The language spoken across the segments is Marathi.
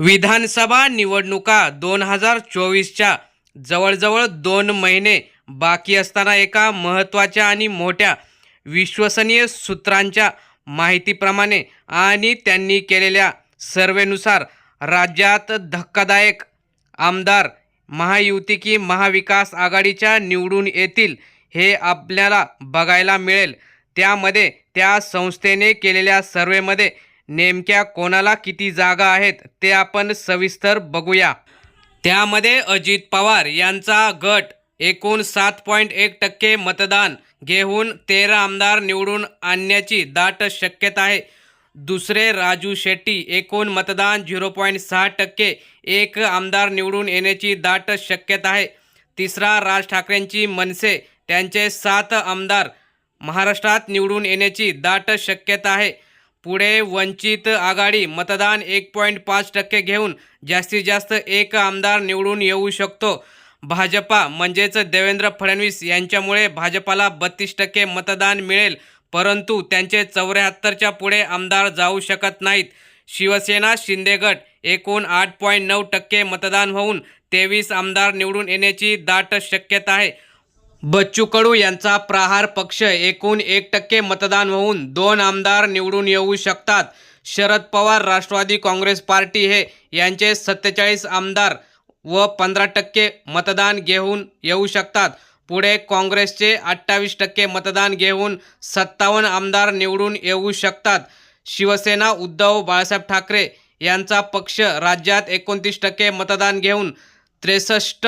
विधानसभा निवडणुका दोन हजार चोवीसच्या जवळजवळ दोन महिने बाकी असताना एका महत्त्वाच्या आणि मोठ्या विश्वसनीय सूत्रांच्या माहितीप्रमाणे आणि त्यांनी केलेल्या सर्वेनुसार राज्यात धक्कादायक आमदार महायुती की महाविकास आघाडीच्या निवडून येतील हे आपल्याला बघायला मिळेल. त्यामध्ये त्या संस्थेने केलेल्या सर्वेमध्ये नेमक्या कोणाला किती जागा आहेत ते आपण सविस्तर बघूया. त्यामध्ये अजित पवार यांचा गट एकूण सात पॉईंट एक टक्के मतदान घेऊन तेरा आमदार निवडून आणण्याची दाट शक्यता आहे. दुसरे राजू शेट्टी एकूण मतदान झिरो पॉईंट सहा टक्के एक आमदार निवडून येण्याची दाट शक्यता आहे. तिसरा राज ठाकरेंची मनसे त्यांचे सात आमदार महाराष्ट्रात निवडून येण्याची दाट शक्यता आहे. पुढे वंचित आघाडी मतदान एक पॉईंट पाच टक्के घेऊन जास्तीत जास्त एक आमदार निवडून येऊ शकतो. भाजपा म्हणजेच देवेंद्र फडणवीस यांच्यामुळे भाजपाला बत्तीस टक्के मतदान मिळेल परंतु त्यांचे चौऱ्याहत्तरच्या पुढे आमदार जाऊ शकत नाहीत. शिवसेना शिंदेगड एकूण आठ पॉईंट नऊ टक्के मतदान होऊन तेवीस आमदार निवडून येण्याची दाट शक्यता आहे. बच्चू कडू यांचा प्रहार पक्ष एकूण एक टक्के मतदान होऊन दोन आमदार निवडून येऊ शकतात. शरद पवार राष्ट्रवादी काँग्रेस पार्टी हे यांचे सत्तेचाळीस आमदार व पंधरा टक्के मतदान घेऊन येऊ शकतात. पुढे काँग्रेसचे अठ्ठावीस टक्के मतदान घेऊन सत्तावन्न आमदार निवडून येऊ शकतात. शिवसेना उद्धव बाळासाहेब ठाकरे यांचा पक्ष राज्यात एकोणतीस टक्के मतदान घेऊन त्रेसष्ट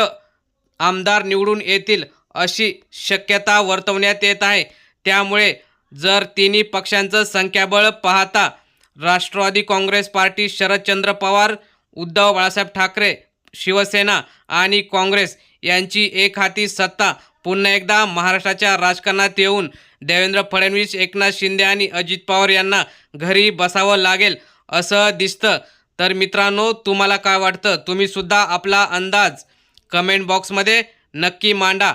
आमदार निवडून येतील. अशी शक्यता वर्तवण्यात येत आहे. त्यामुळे जर तिन्ही पक्षांचं संख्याबळ पाहता राष्ट्रवादी काँग्रेस पार्टी शरदचंद्र पवार उद्धव बाळासाहेब ठाकरे शिवसेना आणि काँग्रेस यांची एक हाती सत्ता पुन्हा एकदा महाराष्ट्राच्या राजकारणात येऊन देवेंद्र फडणवीस एकनाथ शिंदे आणि अजित पवार यांना घरी बसावं लागेल असं दिसतं. तर मित्रांनो तुम्हाला काय वाटतं? तुम्ही सुद्धा आपला अंदाज कमेंट बॉक्समध्ये नक्की मांडा.